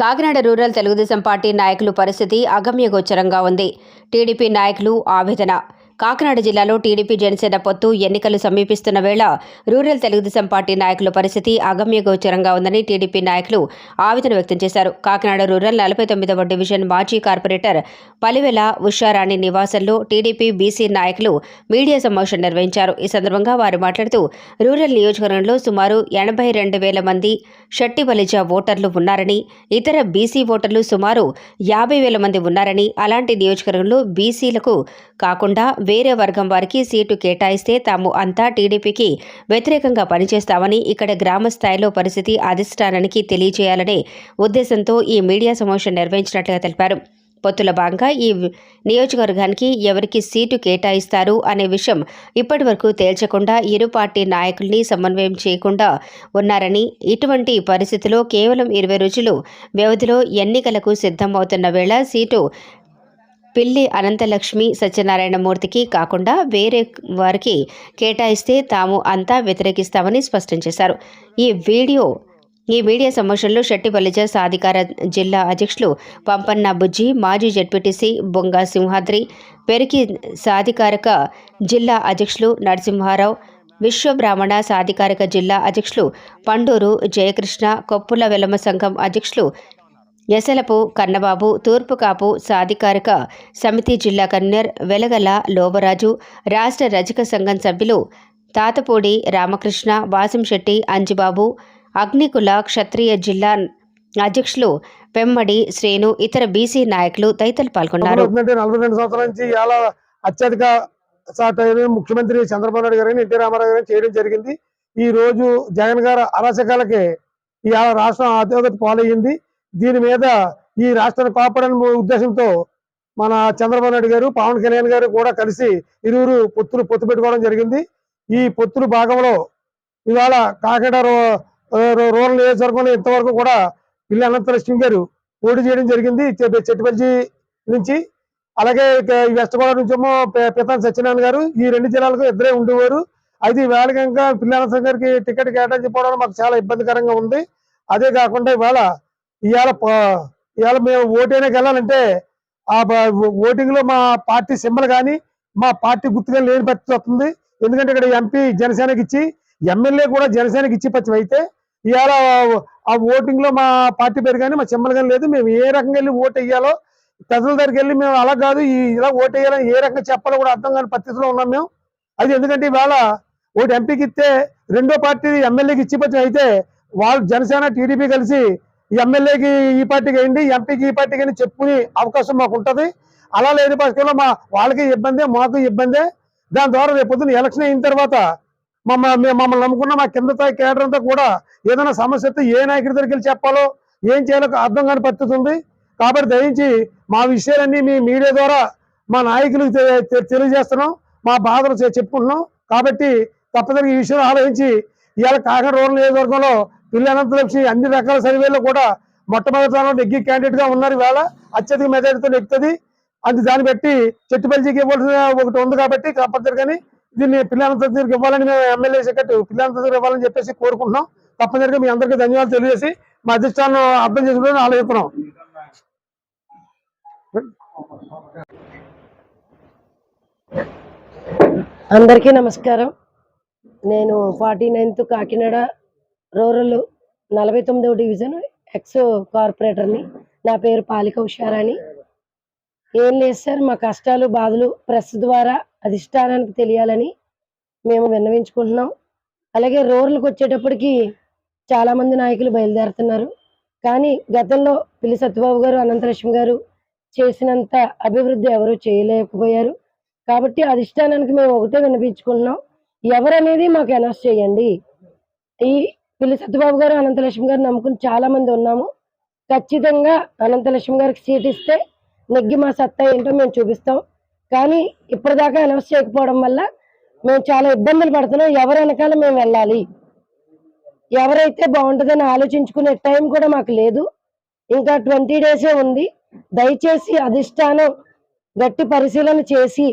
Kakinada rural Telugu Desam party నాయకులు పరిస్థితి అగమ్యగోచరంగా ఉంది. టీడీపీ నాయకులు ఆవేదన కాకినాడ జిల్లాలో టీడీపీ జనసేన పొత్తు ఎన్నికలు సమీపిస్తున్న వేళ రూరల్ తెలుగుదేశం పార్టీ నాయకుల పరిస్థితి అగమ్యగోచరంగా ఉందని టీడీపీ నాయకులు ఆవేదన వ్యక్తం చేశారు. కాకినాడ రూరల్ నలభై తొమ్మిదవ డివిజన్ మాజీ కార్పొరేటర్ పలివెల ఉషారాణి నివాసంలో టీడీపీ బీసీ నాయకులు మీడియా సమావేశం నిర్వహించారు. ఈ సందర్భంగా వారు మాట్లాడుతూ రూరల్ నియోజకవర్గంలో సుమారు ఎనభై రెండు వేల మంది షట్టి బలిజ ఓటర్లు ఉన్నారని ఇతర బీసీ ఓటర్లు సుమారు యాభై వేల మంది ఉన్నారని అలాంటి నియోజకవర్గంలో బీసీలకు కాకుండా వేరే వర్గం వారికి సీటు కేటాయిస్తే తాము అంతా టీడీపీకి వ్యతిరేకంగా పనిచేస్తామని ఇక్కడ గ్రామ స్థాయిలో పరిస్థితి అధిష్టానానికి తెలియజేయాలనే ఉద్దేశంతో ఈ మీడియా సమావేశం నిర్వహించినట్లుగా తెలిపారు. పొత్తుల భాగంగా ఈ నియోజకవర్గానికి ఎవరికి సీటు కేటాయిస్తారు అనే విషయం ఇప్పటివరకు తేల్చకుండా ఇరు పార్టీ నాయకుల్ని సమన్వయం చేయకుండా ఉన్నారని ఇటువంటి పరిస్థితిలో కేవలం ఇరవై రోజులు వ్యవధిలో ఎన్నికలకు సిద్ధమవుతున్న వేళ సీటు పిల్లి అనంతలక్ష్మి సత్యనారాయణమూర్తికి కాకుండా వేరే వారికి కేటాయిస్తే తాము అంతా వ్యతిరేకిస్తామని స్పష్టం చేశారు. ఈ వీడియో ఈ మీడియా సమావేశంలో షట్టిపల్లిజ సాధికార జిల్లా అధ్యక్షులు పంపన్న బుజ్జి మాజీ జడ్పీటీసీ బొంగ సింహాద్రి పెరికి సాధికారక జిల్లా అధ్యక్షులు నరసింహారావు విశ్వబ్రాహ్మణ సాధికారిక జిల్లా అధ్యక్షులు పండూరు జయకృష్ణ కొప్పుల వెలమ సంఘం అధ్యక్షులు ఎసలపు కన్నబాబు తూర్పు కాపు సాధికారిక సమితి జిల్లా కన్వీనర్ వెలగల లోబరాజు రాష్ట్ర రజక సంఘం సభ్యులు తాతపూడి రామకృష్ణ వాసంశెట్టి అంజిబాబు అగ్నికుల క్షత్రియ జిల్లా అధ్యక్షులు పెమ్మడి శ్రేణు ఇతర బీసీ నాయకులు తదితరులు పాల్గొన్నారు. అత్యధిక ముఖ్యమంత్రి చంద్రబాబు నాయుడు గారిని ఎన్టీ రామారావు గారిని చేయడం జరిగింది. ఈ రోజు జగన్ గారు అరాచకాలకి ఇవాళ రాష్ట్రం అధోగతి పాలయ్యింది. దీని మీద ఈ రాష్ట్రాన్ని కాపాడని ఉద్దేశంతో మన చంద్రబాబు నాయుడు గారు పవన్ కళ్యాణ్ గారు కూడా కలిసి ఇరువురు పొత్తులు పొత్తు పెట్టుకోవడం జరిగింది. ఈ పొత్తులు భాగంలో ఇవాళ కాకినాడ రూరల్ నియోజకవర్గంలో ఇంతవరకు కూడా పిల్లి అనంతలక్ష్మి గారు పోటీ చేయడం జరిగింది. చెట్టుపల్లి నుంచి. అలాగే వెస్ట్ గోదావరి నుంచి పితాని సత్యనారాయణ గారు ఈ రెండు జిల్లాలకు ఇద్దరే ఉండేవారు. అయితే ఇవాళ కనుక అనంతరం గారికి టికెట్ కేటాయించుకోవడం మాకు చాలా ఇబ్బందికరంగా ఉంది. అదే కాకుండా ఇవాళ ఇవాళ ఇవాళ మేము ఓటైనా వెళ్ళాలంటే ఆ ఓటింగ్లో మా పార్టీ సింబల్ కానీ మా పార్టీ గుర్తుగా లేని పరిస్థితి వస్తుంది. ఎందుకంటే ఇక్కడ ఎంపీ జనసేనకి ఇచ్చి ఎమ్మెల్యే కూడా జనసేనకి ఇచ్చి పచ్చం అయితే ఇవాళ ఆ ఓటింగ్లో మా పార్టీ పేరు కానీ మా సింబల్ కానీ లేదు. మేము ఏ రకంగా వెళ్ళి ఓటు వేయాలో ప్రజల దగ్గరికి వెళ్ళి మేము అలా కాదు ఈ ఇలా ఓటు వేయాలని ఏ రకంగా చెప్పాలో కూడా అర్థం కాని పరిస్థితిలో ఉన్నాం మేము. అది ఎందుకంటే ఇవాళ ఓటు ఎంపీకి ఇస్తే రెండో పార్టీ ఎమ్మెల్యేకి ఇచ్చి పచ్చం అయితే వాళ్ళు జనసేన టీడీపీ కలిసి ఎమ్మెల్యేకి ఈ పార్టీకి అయింది ఎంపీకి ఈ పార్టీకి అని చెప్పుకునే అవకాశం మాకు ఉంటది. అలా లేని పక్షంలో మా వాళ్ళకి ఇబ్బందే మాకు ఇబ్బందే. దాని ద్వారా రేపు పొద్దున్న ఎలక్షన్ అయిన తర్వాత మమ్మల్ని మేము మమ్మల్ని నమ్ముకున్న మా కింద స్థాయి కేడర్ అంతా కూడా ఏదైనా సమస్య వస్తే ఏ నాయకుడి దగ్గరికి వెళ్ళి చెప్పాలో ఏం చేయాలో అర్థం కాని పరిస్థితి ఉంది. కాబట్టి దయించి మా విషయాలన్నీ మీ మీడియా ద్వారా మా నాయకులకు తెలియజేస్తున్నాం. మా బాధలు చెప్పుకుంటున్నాం. కాబట్టి తప్పనిసరిగా ఈ విషయం ఆలోచించి ఇవాళ కాకినాడ రోడ్ల నియోజకవర్గంలో పిల్లి అనంతలక్ష్మి అన్ని రకాల సర్వేల్లో కూడా మొట్టమొదటి స్థానంలో నెగ్గి క్యాండిడేట్గా ఉన్నారు ఇవాళ. అత్యధిక మెజారిటీతో నెక్కుతుంది అది దాన్ని బట్టి చెట్టుపల్లికి ఇవ్వాల్సిన ఒకటి ఉంది కాబట్టి తప్పనిసరిగాని దీన్ని పిల్లలంతా ఇవ్వాలని మేము ఎమ్మెల్యే సెక్రటరీ పిల్లలంతా ఇవ్వాలని చెప్పేసి కోరుకుంటున్నాం. తప్పనిసరిగా మీ అందరికీ ధన్యవాదాలు తెలియజేసి మా అధిష్టానం అర్థం చేసుకుంటే ఆలోచిస్తున్నాం. అందరికీ నమస్కారం. నేను ఫార్టీ నైన్త్ కాకినాడ రూరల్ నలభై తొమ్మిదవ డివిజన్ ఎక్స్ కార్పొరేటర్ని. నా పేరు పాలిక ఉషారాణి ఏం లేదు సార్ మా కష్టాలు బాధలు ప్రెస్ ద్వారా అధిష్టానానికి తెలియాలని మేము విన్నవించుకుంటున్నాం. అలాగే రూరల్కి వచ్చేటప్పటికి చాలామంది నాయకులు బయలుదేరుతున్నారు. కానీ గతంలో పిల్లి సత్యబాబు గారు అనంతలక్ష్మి గారు చేసినంత అభివృద్ధి ఎవరు చేయలేకపోయారు. కాబట్టి అధిష్టానానికి మేము ఒకటే వినిపించుకుంటున్నాం ఎవరనేది మాకు అనౌన్స్ చేయండి. ఈ పిల్లి సత్యబాబు గారు అనంతలక్ష్మి గారు నమ్ముకుని చాలా మంది ఉన్నాము. ఖచ్చితంగా అనంతలక్ష్మి గారికి సీట్ ఇస్తే నెగ్గి మా సత్తా ఏంటో మేము చూపిస్తాం. కానీ ఇప్పటిదాకా అనౌన్స్ చేయకపోవడం వల్ల మేము చాలా ఇబ్బందులు పడుతున్నాం. ఎవరి వెనకాల మేము వెళ్ళాలి? ఎవరైతే బాగుంటుందని ఆలోచించుకునే టైం కూడా మాకు లేదు. ఇంకా ట్వంటీ డేసే ఉంది. దయచేసి అధిష్టానం గట్టి పరిశీలన చేసి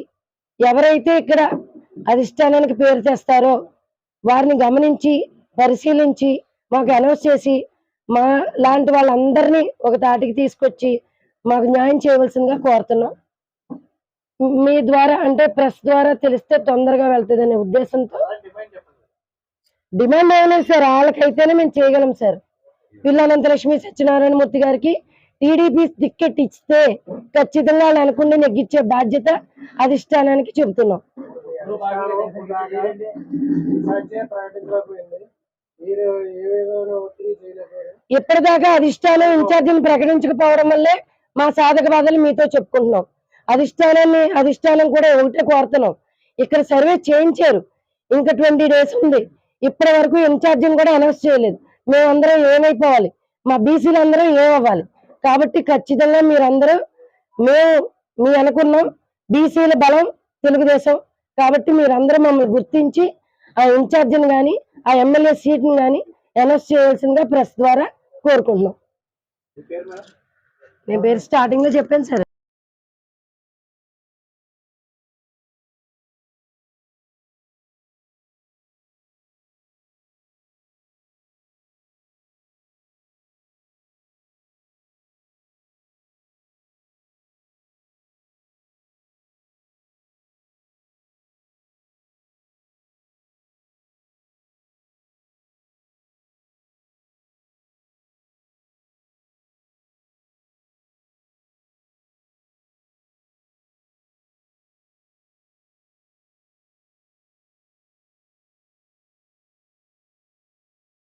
ఎవరైతే ఇక్కడ అధిష్టానానికి పేరు తెస్తారో వారిని గమనించి పరిశీలించి మాకు అనౌన్స్ చేసి మా లాంటి వాళ్ళందరినీ ఒక తాటికి తీసుకొచ్చి మాకు న్యాయం చేయవలసిందిగా కోరుతున్నాం. మీ ద్వారా అంటే ప్రెస్ ద్వారా తెలిస్తే తొందరగా వెళ్తుందనే ఉద్దేశంతో. డిమాండ్ ఏమైనా సార్. వాళ్ళకైతేనే మేము చేయగలం సార్. పిల్లలంత లక్ష్మీ సత్యనారాయణ మూర్తి గారికి టీడీపీ టిక్కెట్ ఇస్తే ఖచ్చితంగా వాళ్ళు అనుకుంటే నెగ్గించే బాధ్యత అధిష్టానానికి చెబుతున్నాం. ఇప్పటిదాకా అధిష్టానం ఇన్ఛార్జిని ప్రకటించకపోవడం వల్లే మా సాధక బాధలు మీతో చెప్పుకుంటున్నాం. అధిష్టానాన్ని అధిష్టానం కూడా ఒకటే కోరుతున్నాం. ఇక్కడ సర్వే చేయించారు. ఇంకా ట్వంటీ డేస్ ఉంది. ఇప్పటి వరకు ఇన్ఛార్జిని కూడా అనౌన్స్ చేయలేదు. మేమందరం ఏమైపోవాలి? మా బీసీలు అందరం ఏమవ్వాలి? కాబట్టి ఖచ్చితంగా మీరందరూ మేము మీ అనుకున్నాం. బీసీల బలం తెలుగుదేశం. కాబట్టి మీరందరూ మమ్మల్ని గుర్తించి ఆ ఇన్ఛార్జిని కానీ ఆ ఎమ్మెల్యే సీట్ని కానీ అనౌన్స్ చేయవలసిందిగా ప్రెస్ ద్వారా కోరుకుంటున్నాం. నేను పేరు స్టార్టింగ్లో చెప్పాను సార్.